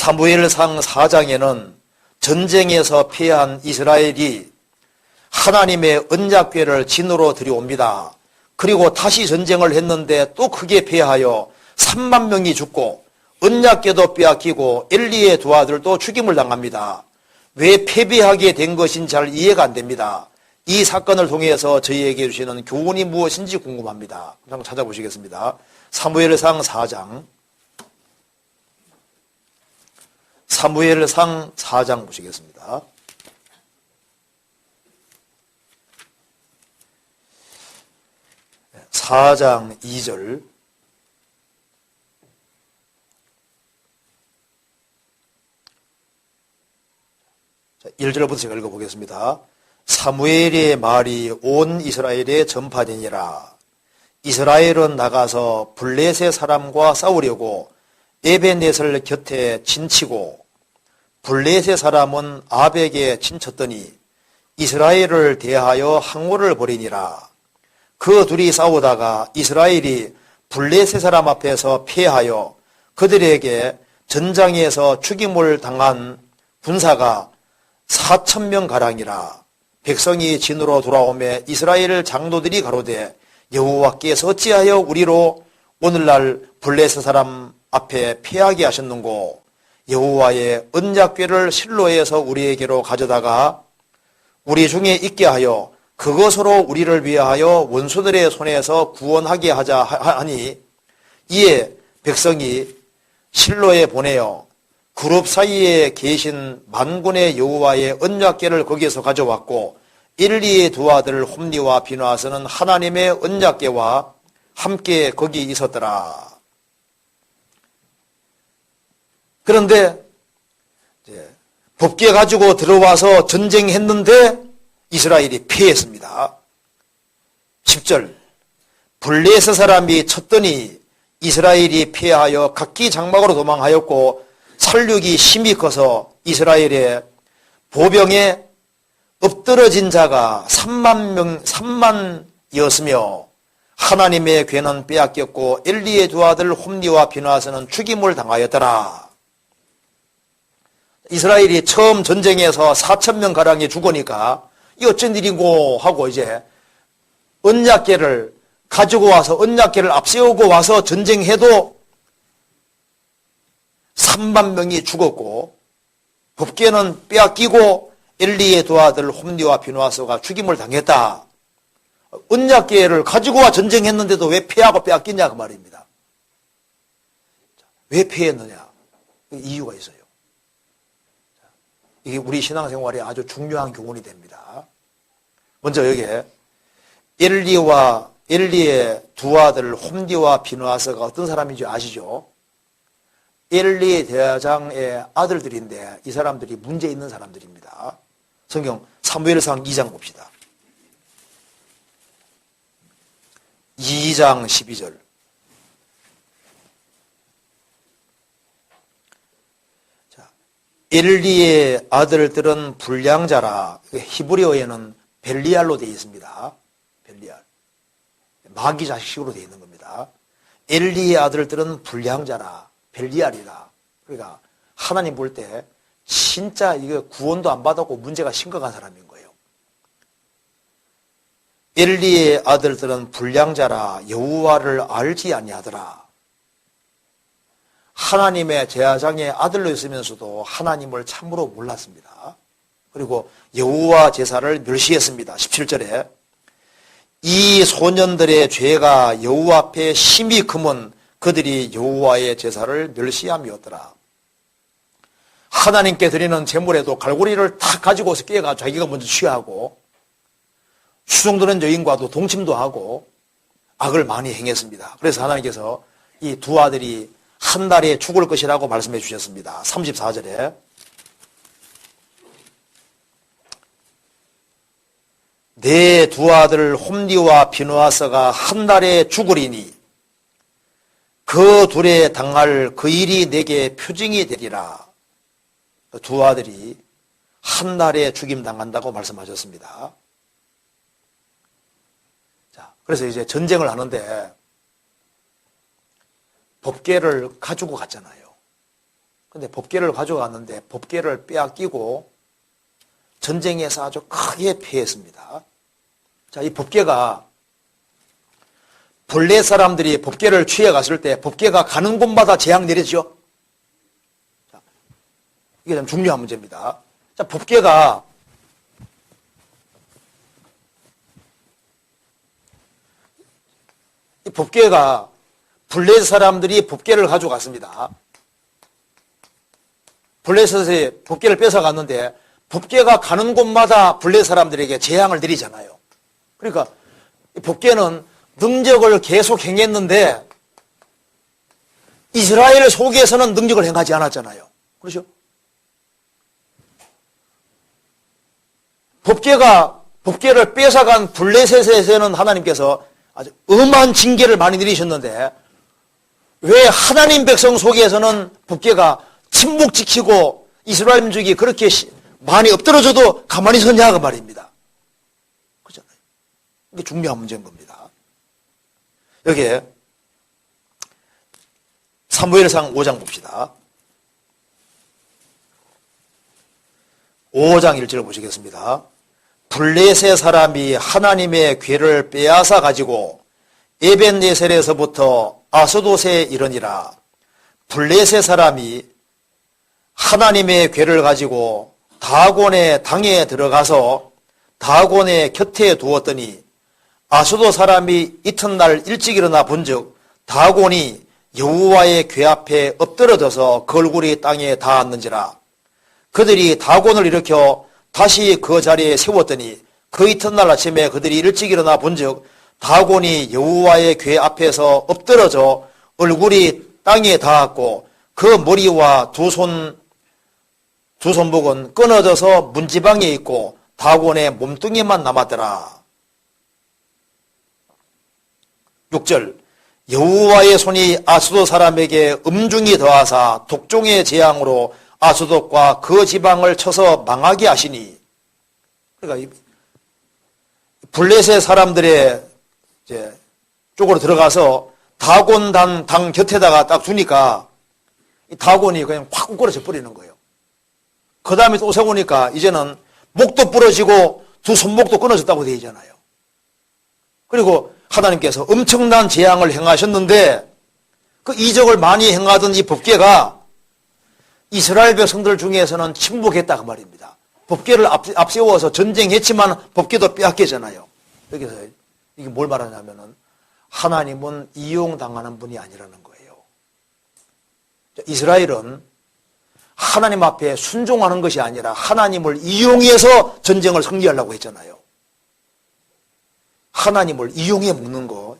사무엘상 4장에는 전쟁에서 패한 이스라엘이 하나님의 언약궤를 진으로 들여옵니다. 그리고 다시 전쟁을 했는데 또 크게 패하여 3만 명이 죽고 언약궤도 빼앗기고 엘리의 두 아들도 죽임을 당합니다. 왜 패배하게 된 것인지 잘 이해가 안 됩니다. 이 사건을 통해서 저희에게 주시는 교훈이 무엇인지 궁금합니다. 한번 찾아보시겠습니다. 사무엘상 4장 사무엘상 4장 보시겠습니다. 사장 2절 1절부터 제가 읽어보겠습니다. 사무엘의 말이 온 이스라엘에 전파되니라. 이스라엘은 나가서 블레셋 사람과 싸우려고 에베넷을 곁에 진치고 블레셋 사람은 아벡에 진쳤더니 이스라엘을 대하여 항오를 벌이니라. 그 둘이 싸우다가 이스라엘이 블레셋 사람 앞에서 패하여 그들에게 전장에서 죽임을 당한 군사가 4천 명 가량이라 백성이 진으로 돌아오매 이스라엘 장로들이 가로되 여호와께서 어찌하여 우리로 오늘날 블레셋 사람 앞에 피하게 하셨는고 여호와의 언약궤를 실로에서 우리에게로 가져다가 우리 중에 있게 하여 그것으로 우리를 위하여 원수들의 손에서 구원하게 하자 하니 이에 백성이 실로에 보내어 그룹 사이에 계신 만군의 여호와의 언약궤를 거기에서 가져왔고 일리의 두 아들 홈니와 비누아스는 하나님의 언약궤와 함께 거기 있었더라. 그런데 법계 가지고 들어와서 전쟁했는데 이스라엘이 패했습니다. 10절 블레스 사람이 쳤더니 이스라엘이 패하여 각기 장막으로 도망하였고 살육이 심히 커서 이스라엘의 보병에 엎드러진 자가 3만 명, 3만이었으며 하나님의 괴는 빼앗겼고 엘리의 두 아들 홈니와 비나스는 죽임을 당하였더라. 이스라엘이 처음 전쟁에서 4천 명 가량이 죽으니까 이 어쩐 일이고 하고 이제 언약계를 가지고 와서 언약계를 앞세우고 와서 전쟁해도 3만 명이 죽었고 법계는 빼앗기고 엘리의 두 아들 홈니와 비누아스가 죽임을 당했다. 언약계를 가지고 와 전쟁했는데도 왜 패하고 빼앗기냐 그 말입니다. 왜 패했느냐? 이유가 있어요. 이게 우리 신앙생활에 아주 중요한 교훈이 됩니다. 먼저 여기에 엘리와 엘리의 두 아들 홈디와 비누아스가 어떤 사람인지 아시죠? 엘리 대장의 아들들인데 이 사람들이 문제 있는 사람들입니다. 성경 사무엘상 2장 봅시다. 2장 12절. 엘리의 아들들은 불량자라 히브리어에는 벨리알로 되어 있습니다. 벨리알. 마귀 자식식으로 되어 있는 겁니다. 엘리의 아들들은 불량자라. 벨리알이다. 그러니까 하나님 볼 때 진짜 이거 구원도 안 받았고 문제가 심각한 사람인 거예요. 엘리의 아들들은 불량자라 여호와를 알지 아니하더라. 하나님의 제사장의 아들로 있으면서도 하나님을 참으로 몰랐습니다. 그리고 여호와 제사를 멸시했습니다. 17절에 이 소년들의 죄가 여호와 앞에 심히 크면 그들이 여호와의 제사를 멸시함이었더라. 하나님께 드리는 제물에도 갈고리를 탁 가지고 서 깨가 자기가 먼저 취하고 수종드는 여인과도 동침도 하고 악을 많이 행했습니다. 그래서 하나님께서 이 두 아들이 한 달에 죽을 것이라고 말씀해 주셨습니다. 34절에 내 두 아들 홈리와 비누아서가 한 달에 죽으리니 그 둘에 당할 그 일이 내게 표징이 되리라. 그 두 아들이 한 날에 죽임 당한다고 말씀하셨습니다. 자, 그래서 이제 전쟁을 하는데 법계를 가지고 갔잖아요. 근데 법계를 가져갔는데 법계를 빼앗기고 전쟁에서 아주 크게 패했습니다. 자, 이 법계가 본래 사람들이 법계를 취해 갔을 때 법계가 가는 곳마다 재앙 내리죠. 자, 이게 좀 중요한 문제입니다. 자, 법계가 이 법계가 블레 사람들이 법계를 가져갔습니다. 블레셋의 법계를 뺏어갔는데 법계가 가는 곳마다 블레 사람들에게 재앙을 내리잖아요. 그러니까 법계는 능력을 계속 행했는데 이스라엘 속에서는 능력을 행하지 않았잖아요. 그렇죠? 법계가 법계를 뺏어간 블레셋에서는 하나님께서 아주 엄한 징계를 많이 내리셨는데 왜 하나님 백성 속에서는 법계가 침묵 지키고 이스라엘 민족이 그렇게 많이 엎드러져도 가만히 서냐 그 말입니다. 그렇잖아요. 이게 중요한 문제인 겁니다. 여기에 사무엘상 5장 봅시다. 5장 1절을 보시겠습니다. 블레셋 사람이 하나님의 괴를 빼앗아 가지고 에벤네셀에서부터 아스도세에 이르니라. 블레셋 사람이 하나님의 괴를 가지고 다곤의 당에 들어가서 다곤의 곁에 두었더니 아수도 사람이 이튿날 일찍 일어나 본즉 다곤이 여호와의 괴 앞에 엎드러져서 그 얼굴이 땅에 닿았는지라 그들이 다곤을 일으켜 다시 그 자리에 세웠더니 그 이튿날 아침에 그들이 일찍 일어나 본즉 다곤이 여호와의 괴 앞에서 엎드러져 얼굴이 땅에 닿았고 그 머리와 두 손, 두 손목은 끊어져서 문지방에 있고 다곤의 몸뚱이만 남았더라. 6절 여호와의 손이 아수도 사람에게 음중이 더하사 독종의 재앙으로 아수독과 그 지방을 쳐서 망하게 하시니 그러니까 블레셋 사람들의 이제 쪽으로 들어가서 다곤 당, 당 곁에다가 딱 두니까 이 다곤이 그냥 확 우그러져 버리는 거예요. 그 다음에 또 세우니까 이제는 목도 부러지고 두 손목도 끊어졌다고 되어 있잖아요. 그리고 하나님께서 엄청난 재앙을 행하셨는데 그 이적을 많이 행하던 이 법계가 이스라엘 백성들 중에서는 침묵했다 그 말입니다. 법계를 앞, 세워서 전쟁했지만 법계도 빼앗기잖아요. 여기서 이게 뭘 말하냐면은 하나님은 이용당하는 분이 아니라는 거예요. 이스라엘은 하나님 앞에 순종하는 것이 아니라 하나님을 이용해서 전쟁을 승리하려고 했잖아요. 하나님을 이용해 먹는 거.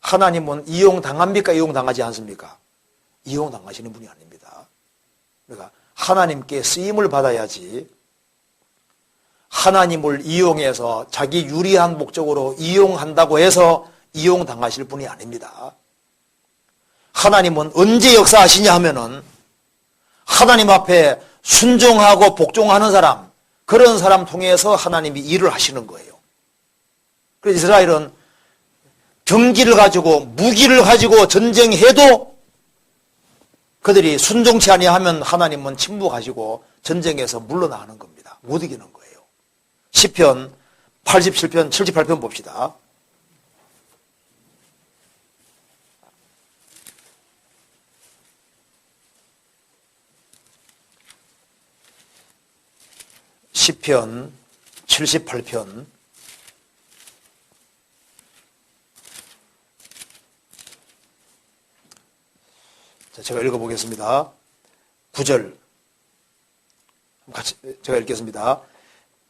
하나님은 이용당합니까? 이용당하지 않습니까? 이용당하시는 분이 아닙니다. 그러니까 하나님께 쓰임을 받아야지 하나님을 이용해서 자기 유리한 목적으로 이용한다고 해서 이용당하실 분이 아닙니다. 하나님은 언제 역사하시냐 하면은 하나님 앞에 순종하고 복종하는 사람, 그런 사람 통해서 하나님이 일을 하시는 거예요. 그래서 이스라엘은 병기를 가지고 무기를 가지고 전쟁해도 그들이 순종치 아니하면 하나님은 침묵하시고 전쟁에서 물러나는 겁니다. 못 이기는 거예요. 10편 87편 78편 봅시다. 시편 78편 자, 제가 읽어보겠습니다. 9절 같이 제가 읽겠습니다.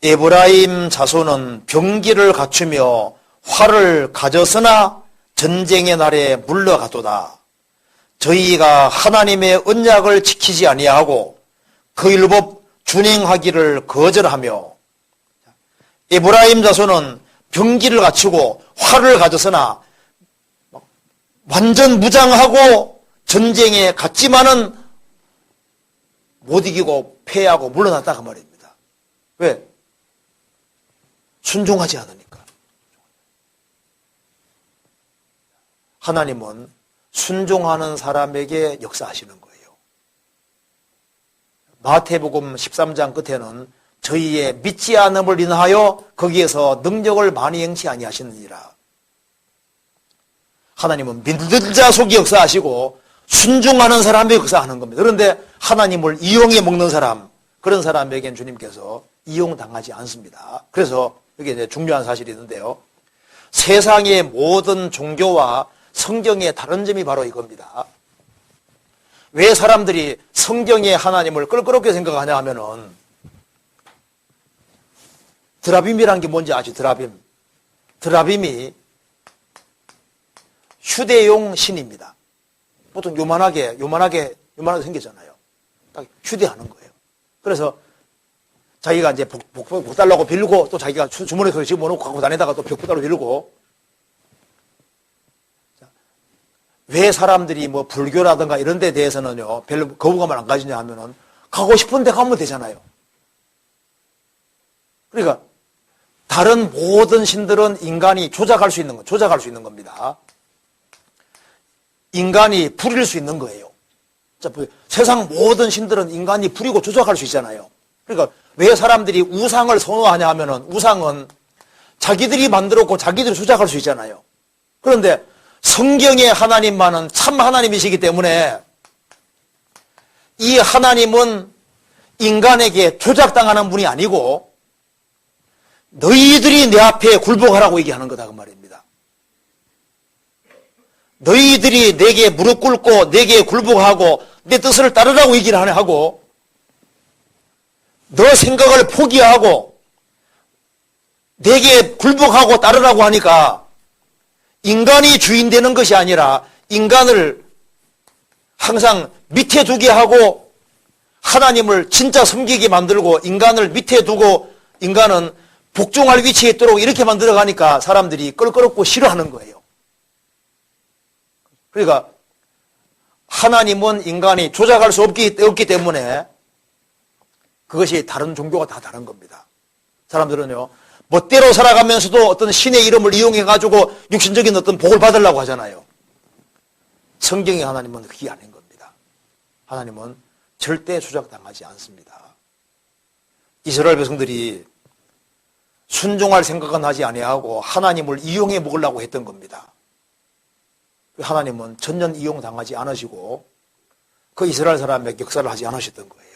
에브라임 자손은 병기를 갖추며 활을 가졌으나 전쟁의 날에 물러가도다. 저희가 하나님의 언약을 지키지 아니하고 그 율법 준행하기를 거절하며 에브라임 자손은 병기를 갖추고 활을 가졌으나 완전 무장하고 전쟁에 갔지만은 못 이기고 패하고 물러났다 그 말입니다. 왜? 순종하지 않으니까. 하나님은 순종하는 사람에게 역사하시는 거예요. 마태복음 13장 끝에는 저희의 믿지 않음을 인하여 거기에서 능력을 많이 행치 아니하시느니라. 하나님은 믿는 자 속에 역사하시고 순종하는 사람의 역사하는 겁니다. 그런데 하나님을 이용해 먹는 사람, 그런 사람에겐 주님께서 이용당하지 않습니다. 그래서 이게 이제 중요한 사실이 있는데요. 세상의 모든 종교와 성경의 다른 점이 바로 이겁니다. 왜 사람들이 성경의 하나님을 껄끄럽게 생각하냐 하면은 드라빔이란 게 뭔지 아시? 드라빔. 드라빔이 휴대용 신입니다. 보통 요만하게, 요만하게, 요만하게 생겼잖아요. 딱 휴대하는 거예요. 그래서 자기가 이제 복, 복, 복 달라고 빌고 또 자기가 주- 주머니에 집어넣고 갖고 다니다가 또 달라고 빌고 자, 왜 사람들이 뭐 불교라든가 이런 데 대해서는요, 별로 거부감을 안 가지냐 하면은 가고 싶은 데 가면 되잖아요. 그러니까 다른 모든 신들은 인간이 조작할 수 있는 거, 조작할 수 있는 겁니다. 인간이 부릴 수 있는 거예요. 자, 뭐, 세상 모든 신들은 인간이 부리고 조작할 수 있잖아요. 그러니까 왜 사람들이 우상을 선호하냐 하면은 우상은 자기들이 만들었고 자기들이 조작할 수 있잖아요. 그런데 성경의 하나님만은 참 하나님이시기 때문에 이 하나님은 인간에게 조작당하는 분이 아니고 너희들이 내 앞에 굴복하라고 얘기하는 거다 그 말입니다. 너희들이 내게 무릎 꿇고 내게 굴복하고 내 뜻을 따르라고 얘기를 하고 너 생각을 포기하고 내게 굴복하고 따르라고 하니까 인간이 주인 되는 것이 아니라 인간을 항상 밑에 두게 하고 하나님을 진짜 섬기게 만들고 인간을 밑에 두고 인간은 복종할 위치에 있도록 이렇게 만들어 가니까 사람들이 껄끄럽고 싫어하는 거예요. 그러니까 하나님은 인간이 조작할 수 없기, 없기 때문에 그것이 다른 종교가 다 다른 겁니다. 사람들은요, 멋대로 살아가면서도 어떤 신의 이름을 이용해가지고 육신적인 어떤 복을 받으려고 하잖아요. 성경의 하나님은 그게 아닌 겁니다. 하나님은 절대 조작당하지 않습니다. 이스라엘 백성들이 순종할 생각은 하지 아니하고 하나님을 이용해 먹으려고 했던 겁니다. 하나님은 전년 이용당하지 않으시고 그 이스라엘 사람의 역사를 하지 않으셨던 거예요.